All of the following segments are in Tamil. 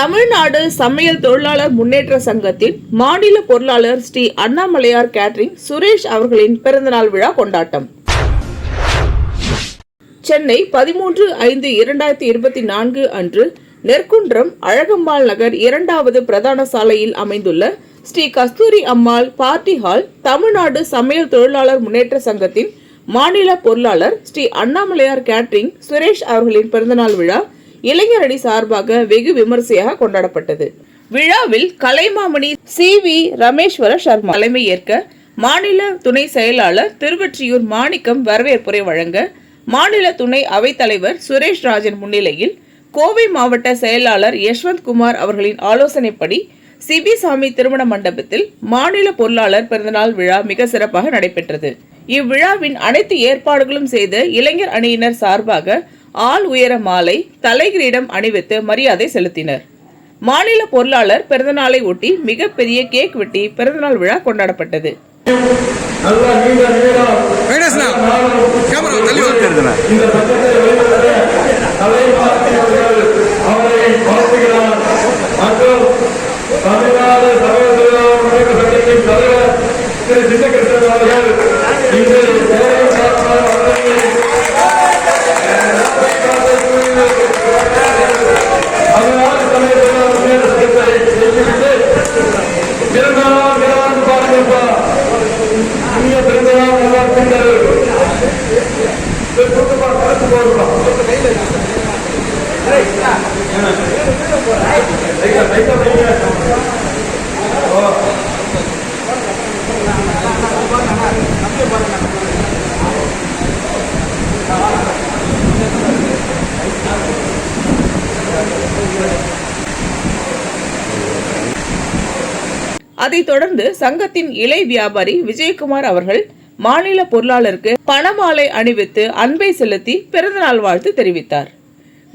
தமிழ்நாடு சமையல் தொழிலாளர் முன்னேற்ற சங்கத்தின் மாநில பொருளாளர் ஸ்ரீ அண்ணாமலையார் கேட்டரிங் சுரேஷ் அவர்களின் பிறந்தநாள் விழா கொண்டாட்டம். சென்னை பதிமூன்று ஐந்து இரண்டாயிரத்தி இருபத்தி நான்கு அன்று நெற்குன்றம் அழகம்பாள் நகர் இரண்டாவது பிரதான சாலையில் அமைந்துள்ள ஸ்ரீ கஸ்தூரி அம்மாள் பார்ட்டி ஹால் தமிழ்நாடு சமையல் தொழிலாளர் முன்னேற்ற சங்கத்தின் மாநில பொருளாளர் ஸ்ரீ அண்ணாமலையார் கேட்டரிங் சுரேஷ் அவர்களின் பிறந்தநாள் விழா இளைஞரணி சார்பாக வெகு விமரிசையாக கொண்டாடப்பட்டது. விழாவில் கலைமாமணி சி. வி. ரமேஸ்வர சர்மா தலைமை ஏற்க மாநில துணை செயலாளர் திருவொற்றியூர் மாணிக்கம் வரவேற்புரை வழங்க மாநில துணை அவைத்தலைவர் சுரேஷ் ராஜன் முன்னிலையில் கோவை மாவட்ட செயலாளர் யஷ்வந்த் குமார் அவர்களின் ஆலோசனைப்படி சிபிசாமி திருமண மண்டபத்தில் மாநில பொருளாளர் பிறந்தநாள் விழா மிக சிறப்பாக நடைபெற்றது. இவ்விழாவின் அனைத்து ஏற்பாடுகளும் செய்த இளைஞர் அணியினர் சார்பாக ஆள் உயர மாலை தலைகிரீடம் அணிவித்து மரியாதை செலுத்தினர். மாநில பொருளாளர் பிறந்தநாளை ஒட்டி மிகப்பெரிய கேக் வெட்டி பிறந்தநாள் விழா கொண்டாடப்பட்டது. தமிழ்நாடு சகோதரர் தலைவர் திரு சின்னகிருஷ்ணன் அவர்கள் இன்று வேலை சார்பாக அவர்களை தமிழ்நாடு சமயத்தில் முன்னேற்ற சங்கத்தை செய்துவிட்டு பிறந்தநாள் விழான்னு பாருங்கப்பா இனிய பிறந்தநாள் நல்வாழ்த்துக்கள் கூட்டமாக கலந்து போடுறோம் அதைத் தொடர்ந்து சங்கத்தின் இலை வியாபாரி விஜயகுமார் அவர்கள் மாநில பொருளாளருக்கு பணமாலை அணிவித்து அன்பை செலுத்தி பிறந்தநாள் வாழ்த்து தெரிவித்தார்.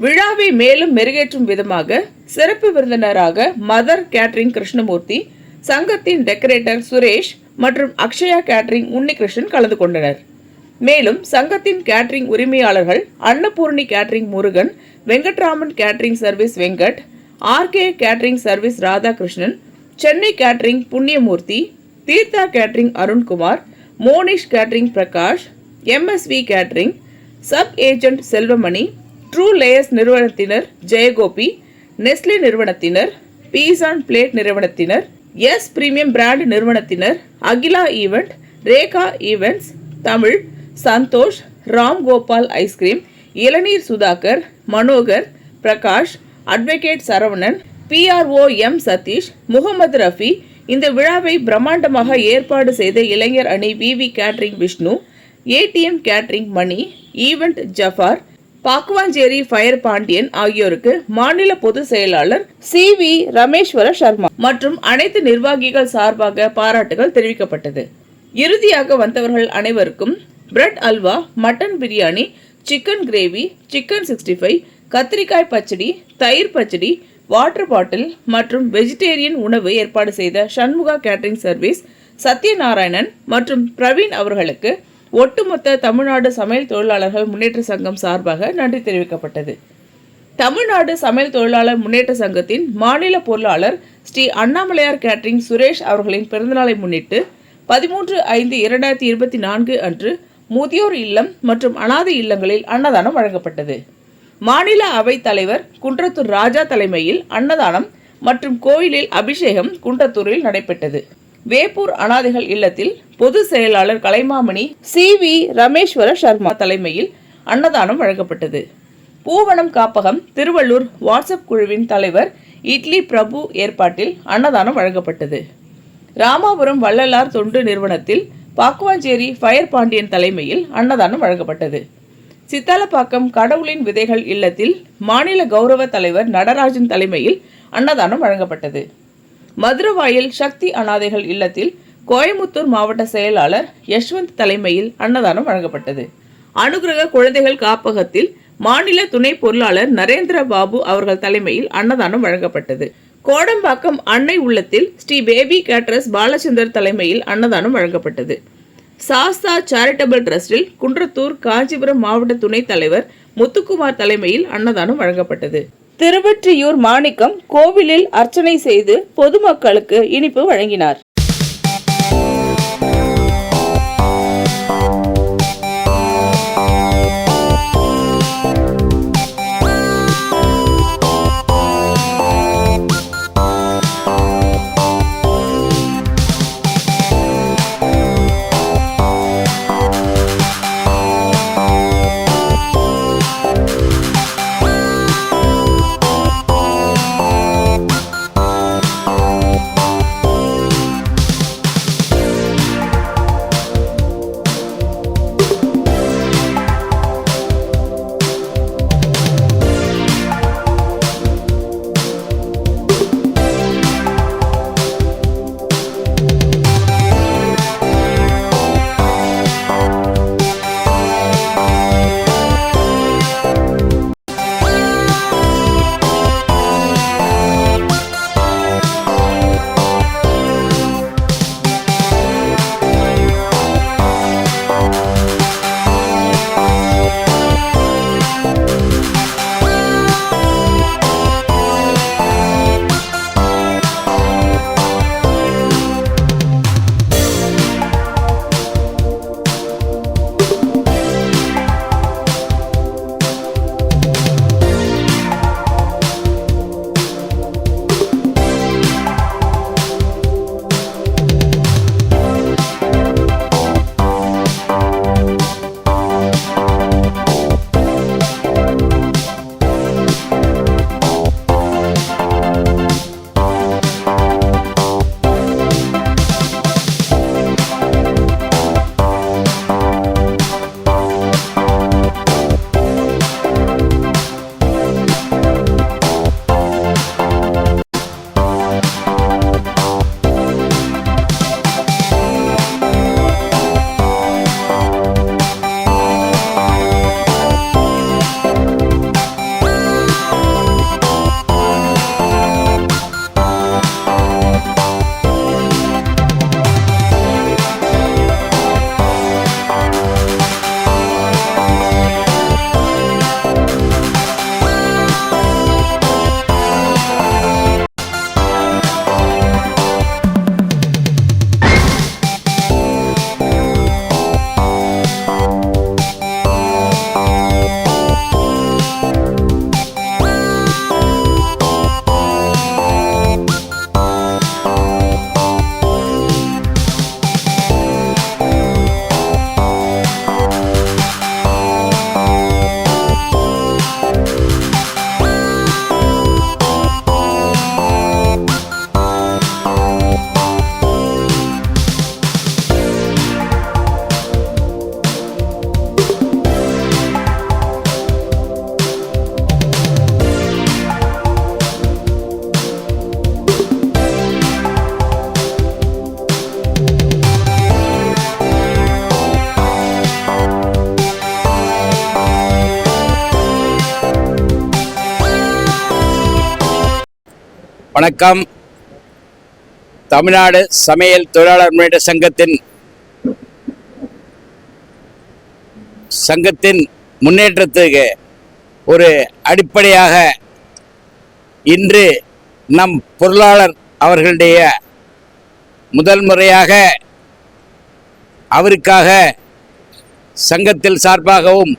விழாவை மேலும் மெருகேற்றும் விதமாக சிறப்பு விருந்தினராக மதர் கேட்டரிங் கிருஷ்ணமூர்த்தி சங்கத்தின் டெக்கரேட்டர் சுரேஷ் மற்றும் அக்ஷயா கேட்டரிங் உன்னிகிருஷ்ணன் கலந்து கொண்டனர். மேலும் சங்கத்தின் கேட்டரிங் உரிமையாளர்கள் Annapoorni catering Murugan Venkatraman catering service Venkat RK catering service Radhakrishnan Chennai catering Punniyamoorthy Theertha catering Arunkumar Monish catering Prakash MSV catering sub agent Selvamani true layers நிறுவனத்தினர் ஜெயகோபி நெஸ்லே நிறுவனத்தினர் பீசான் பிளேட் நிறுவனத்தினர் எஸ் பிரீமியம் பிராண்ட் நிறுவனத்தினர் Akila event Rekha events Tamil Santhosh Ram Gopal ice cream இளநீர் Sudhakar Manohar Prakash advocate Saravanan PRO M Sathish Mohammed Rafi இந்த விழாவை பிரம்மாண்டமாக ஏற்பாடு செய்த இளைஞர் அணி V V catering Vishnu ATM catering Mani event Jafar பாக்வாஞ்சேரி fire Pandian ஆகியோருக்கு மாநில பொதுச் செயலாளர் சி வி ரமேஸ்வர சர்மா மற்றும் அனைத்து நிர்வாகிகள் சார்பாக பாராட்டுகள் தெரிவிக்கப்பட்டது. இறுதியாக வந்தவர்கள் அனைவருக்கும் bread halwa mutton biryani chicken gravy chicken sixty five கத்திரிக்காய் பச்சடி தயிர் பச்சடி வாட்டர் பாட்டில் மற்றும் வெஜிடேரியன் உணவு ஏற்பாடு செய்த சண்முகா கேட்டரிங் சர்வீஸ் சத்யநாராயணன் மற்றும் பிரவீன் அவர்களுக்கு ஒட்டுமொத்த தமிழ்நாடு சமையல் தொழிலாளர்கள் முன்னேற்ற சங்கம் சார்பாக நன்றி தெரிவிக்கப்பட்டது. தமிழ்நாடு சமையல் தொழிலாளர் முன்னேற்ற சங்கத்தின் மாநில பொருளாளர் ஸ்ரீ அண்ணாமலையார் கேட்டரிங் சுரேஷ் அவர்களின் பிறந்தநாளை முன்னிட்டு பதிமூன்று ஐந்து இரண்டாயிரத்தி இருபத்தி நான்கு அன்று முதியோர் இல்லம் மற்றும் அனாதை இல்லங்களில் அன்னதானம் வழங்கப்பட்டது. மாநில அவைத் தலைவர் குன்றத்தூர் ராஜா தலைமையில் அன்னதானம் மற்றும் கோயிலில் அபிஷேகம் குன்றத்தூரில் நடைபெற்றது. வேப்பூர் அனாதைகள் இல்லத்தில் பொது செயலாளர் கலைமாமணி சி. வி. ரமேஸ்வர சர்மா தலைமையில் அன்னதானம் வழங்கப்பட்டது. பூவனம் காப்பகம் திருவள்ளூர் வாட்ஸ்அப் குழுவின் தலைவர் இட்லி பிரபு ஏற்பாட்டில் அன்னதானம் வழங்கப்பட்டது. ராமாபுரம் வள்ளலார் தொண்டு நிறுவனத்தில் பாக்குவாஞ்சேரி ஃபயர் பாண்டியன் தலைமையில் அன்னதானம் வழங்கப்பட்டது. சித்தாலப்பாக்கம் கடவுளின் விதைகள் இல்லத்தில் மாநில கௌரவ தலைவர் நடராஜன் தலைமையில் அன்னதானம் வழங்கப்பட்டது. மதுரவாயில் சக்தி அனாதைகள் இல்லத்தில் கோயமுத்தூர் மாவட்ட செயலாளர் யஷ்வந்த் தலைமையில் அன்னதானம் வழங்கப்பட்டது. அனுகிரக குழந்தைகள் காப்பகத்தில் மாநில துணை பொருளாளர் நரேந்திர பாபு அவர்கள் தலைமையில் அன்னதானம் வழங்கப்பட்டது. கோடம்பாக்கம் அன்னை உள்ளத்தில் ஸ்ரீ பேபி கேட்ரஸ் பாலச்சந்தர் தலைமையில் அன்னதானம் வழங்கப்பட்டது. சாஸ்தா சேரிட்டபிள் ட்ரஸ்டில் குன்றத்தூர் காஞ்சிபுரம் மாவட்ட துணைத் தலைவர் முத்துக்குமார் தலைமையில் அன்னதானம் வழங்கப்பட்டது. திருவற்றியூர் மாணிக்கம் கோவிலில் அர்ச்சனை செய்து பொதுமக்களுக்கு இனிப்பு வழங்கினார். வணக்கம். தமிழ்நாடு சமையல் தொழிலாளர் முன்னேற்ற சங்கத்தின் சங்கத்தின் முன்னேற்றத்துக்கு ஒரு அடிப்படையாக இன்று நம் பொருளாளர் அவர்களுடைய முதல் முறையாக அவருக்காக சங்கத்தில் சார்பாகவும்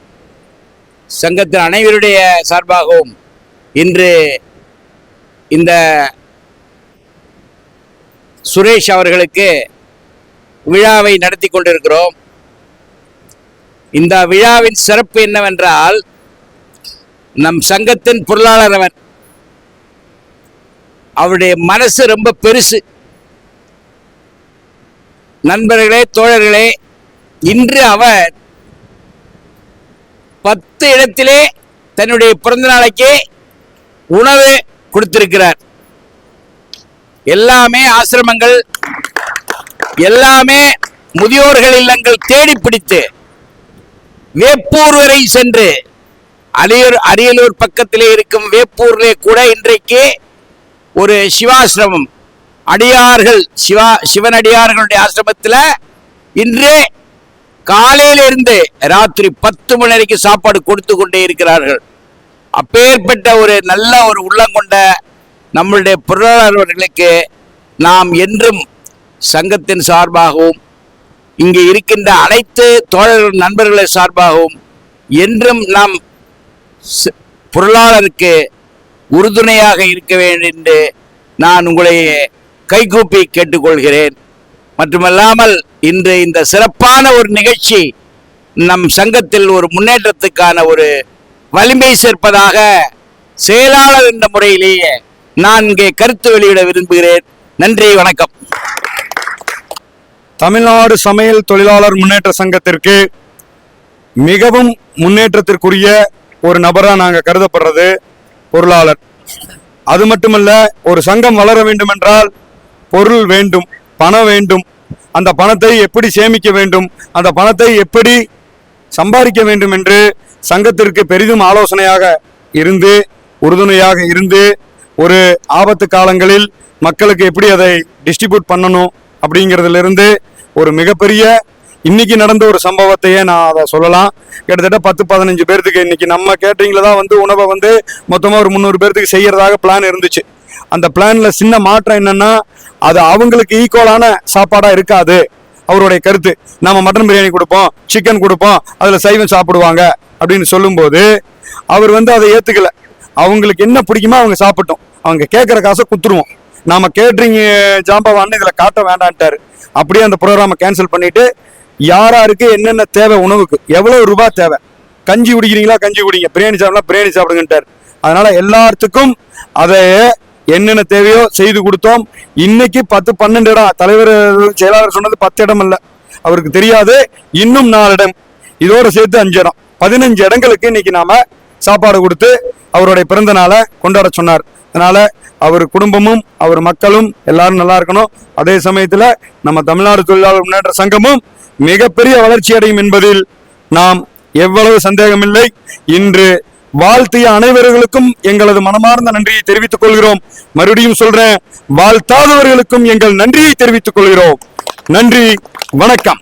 சங்கத்தின் அனைவருடைய சார்பாகவும் இன்று இந்த சுரேஷ் அவர்களுக்கு விழாவை நடத்தி கொண்டிருக்கிறோம். இந்த விழாவின் சிறப்பு என்னவென்றால் நம் சங்கத்தின் பொருளாளர் அவன். அவருடைய மனசு ரொம்ப பெருசு. நண்பர்களே தோழர்களே இன்று அவர் பத்து இடத்திலே தன்னுடைய பிறந்த நாளைக்கு உணவு கொடுத்திருக்கிறார். எல்லாமே ஆசிரமங்கள் எல்லாமே முதியோர்கள் இல்லங்கள் தேடி பிடித்து வேப்பூர் வரை சென்று அரியலூர் அரியலூர் பக்கத்திலே இருக்கும் வேப்பூரிலே கூட இன்றைக்கு ஒரு சிவாசிரமம். அடியார்கள் சிவா சிவனடியார்களுடைய ஆசிரமத்தில் இன்றே காலையிலிருந்து ராத்திரி பத்து மணி வரைக்கும் சாப்பாடு கொடுத்து கொண்டே இருக்கிறார்கள். அப்பேற்பட்ட ஒரு நல்ல ஒரு உள்ளம் கொண்ட நம்மளுடைய பொருளாளர் அவர்களுக்கு நாம் என்றும் சங்கத்தின் சார்பாகவும் இங்கே இருக்கின்ற அனைத்து தோழர்கள் நண்பர்களின் சார்பாகவும் என்றும் நாம் பொருளாளருக்கு உறுதுணையாக இருக்க வேண்டும் என்று நான் உங்களை கைகூப்பி கேட்டுக்கொள்கிறேன். மட்டுமல்லாமல் இன்று இந்த சிறப்பான ஒரு நிகழ்ச்சி நம் சங்கத்தில் ஒரு முன்னேற்றத்துக்கான ஒரு வலிமை சேர்ப்பதாக செயலாளர் என்ற முறையிலேயே நான் இங்கே கருத்து வெளியிட விரும்புகிறேன். நன்றி வணக்கம். தமிழ்நாடு சமையல் தொழிலாளர் முன்னேற்ற சங்கத்திற்கு மிகவும் முன்னேற்றத்திற்குரிய ஒரு நபரா நாங்க கருதப்படுறது பொருளாளர். அது மட்டுமல்ல ஒரு சங்கம் வளர வேண்டும் என்றால் பொருள் வேண்டும் பணம் வேண்டும். அந்த பணத்தை எப்படி சேமிக்க வேண்டும் அந்த பணத்தை எப்படி சம்பாதிக்க வேண்டும் என்று சங்கத்திற்கு பெரிதும் ஆலோசனையாக இருந்து உறுதுணையாக இருந்து ஒரு ஆபத்து காலங்களில் மக்களுக்கு எப்படி அதை டிஸ்ட்ரிபியூட் பண்ணணும் அப்படிங்கிறதுலேருந்து ஒரு மிகப்பெரிய இன்னைக்கு நடந்த ஒரு சம்பவத்தையே நான் அதை சொல்லலாம். கிட்டத்தட்ட பத்து பதினஞ்சு பேர்த்துக்கு இன்னைக்கு நம்ம கேட்டரிங்கில் தான் வந்து உணவை வந்து மொத்தமாக ஒரு முந்நூறு பேர்த்துக்கு செய்யறதாக பிளான் இருந்துச்சு. அந்த பிளான்ல சின்ன மாற்றம் என்னன்னா அது அவங்களுக்கு ஈக்குவலான சாப்பாடா இருக்காது. அவருடைய கருத்து. நம்ம மட்டன் பிரியாணி கொடுப்போம் சிக்கன் கொடுப்போம் அதில் சைவம் சாப்பிடுவாங்க. அப்படின்னு சொல்லும்போது அவர் வந்து அதை ஏற்றுக்கல அவங்களுக்கு என்ன பிடிக்குமோ அவங்க சாப்பிட்டோம். அவங்க கேட்குற காசை குத்துருவோம் நாம கேட்ரிங் ஜாம்பவான்னு இதில் காட்ட வேண்டான்ட்டாரு. அப்படியே அந்த ப்ரோக்ராமை கேன்சல் பண்ணிட்டு யாராருக்கு என்னென்ன தேவை உணவுக்கு எவ்வளோ ரூபா தேவை? கஞ்சி குடிக்கிறீங்களா கஞ்சி குடிங்க. பிரியாணி சாப்பிடலாம் பிரியாணி சாப்பிடுங்கன்ட்டார். அதனால எல்லாத்துக்கும் அதை என்னென்ன தேவையோ செய்து கொடுத்தோம். இன்னைக்கு பத்து பன்னெண்டு இடம். தலைவர் செயலாளர் சொன்னது பத்து இடம் இல்லை அவருக்கு தெரியாது. இன்னும் நாலு இடம். இதோட சேர்த்து அஞ்சு இடம். பதினஞ்சு இடங்களுக்கு இன்னைக்கு நாம சாப்பாடு கொடுத்து அவருடைய பிறந்த நாளை கொண்டாட சொன்னார். அதனால அவர் குடும்பமும் அவர் மக்களும் எல்லாரும் நல்லா இருக்கணும். அதே சமயத்துல நம்ம தமிழ்நாடு தொழிலாளர் முன்னேற்ற சங்கமும் மிகப்பெரிய வளர்ச்சி அடையும் என்பதில் நாம் எவ்வளவு சந்தேகமில்லை. இன்று வாழ்த்திய அனைவர்களுக்கும் எங்களது மனமார்ந்த நன்றியை தெரிவித்துக் கொள்கிறோம். மறுபடியும் சொல்றேன் வாழ்த்தாதவர்களுக்கும் எங்கள் நன்றியை தெரிவித்துக் கொள்கிறோம். நன்றி வணக்கம்.